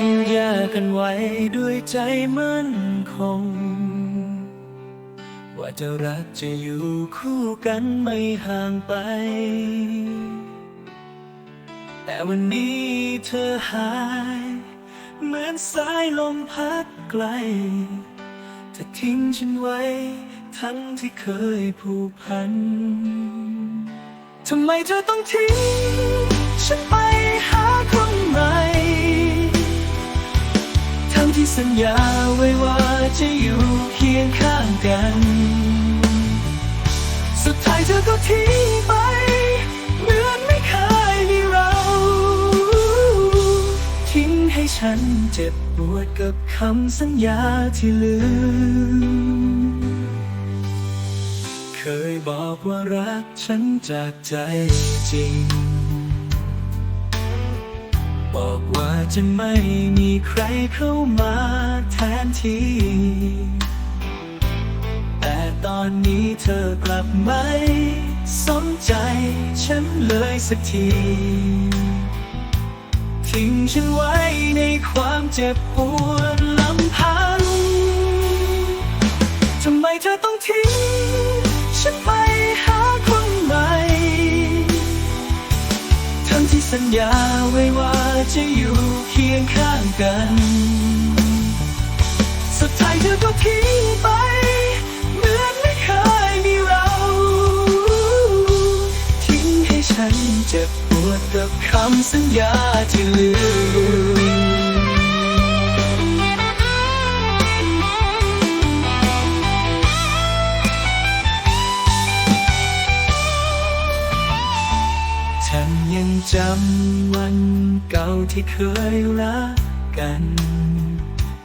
ัญญากันไว้ด้วยใจมั่นคง ว่าจะรักจะอยู่คู่กันไม่ห่างไป แต่วันนี้เธอหาย เหมือนสายลมพัดไกลเธอทิ้งฉันไว้ ทั้งที่เคยผูกพันทำไมเธอต้องทิ้ง ฉันไปหาคน ญาไว้ว่าจะอยู่เคียงข้างกัน สุดท้ายเธอก็ทิ้งไปเหมือนไม่เคยมีเรา ทิ้งให้ฉันเจ็บปวดกับคำสัญญาที่ลืม เคยบอกว่ารักฉันจากใจจริง บอกว่าจะไม่มีใครเข้ามาแทนที่ แต่ตอนนี้เธอกลับไม่สนใจฉันเลยสักที ทิ้งฉันไว้ในความเจ็บปวดลำพัง ทำไมเธอต้องทิ้ง ฉันไปหาคนใหม่ ทั้งที่สัญญาไว้ว่า จะอยู่เคียงข้างกัน สุดท้ายเธอก็ทิ้งไป เหมือนไม่เคยมีเรา ทิ้งให้ฉันเจ็บปวดกับคำสัญญาที่ลืม ยังจำวันเก่าที่เคยรักกัน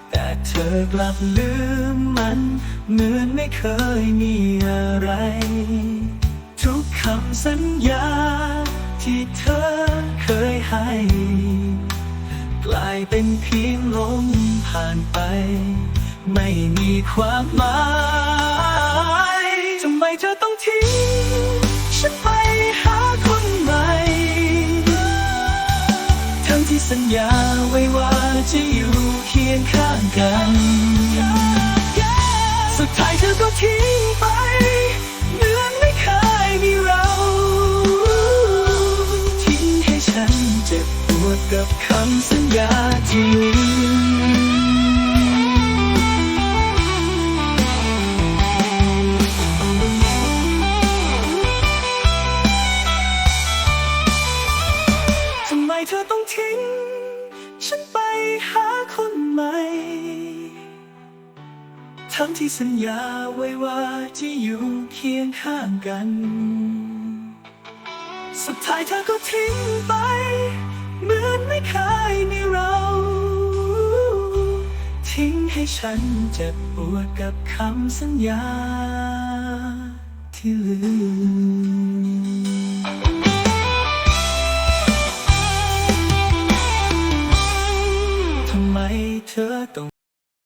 แต่เธอกลับลืมมันเหมือนไม่เคยมีอะไร ทุกคำสัญญาที่เธอเคยให้ กลายเป็นเพียงลมผ่านไป ไม่มีความหมายทำไมเธอต้องทิ้ง สัญญาไว้ว่าจะอยู่เคียงข้างกัน สุดท้ายเธอก็ทิ้งไปเหมือนไม่เคยมีเรา ทิ้งให้ฉันเจ็บปวดกับคำสัญญาที่ลืมทำไม เธอต้องทิ้ง ฉันไปหาคนใหม่ ทั้งที่สัญญาไว้ว่าจะอยู่เคียงข้างกัน สุดท้ายเธอก็ทิ้งไป เหมือนไม่เคยมีเรา ทิ้งให้ฉันเจ็บปวดกับคำสัญญาที่ลืม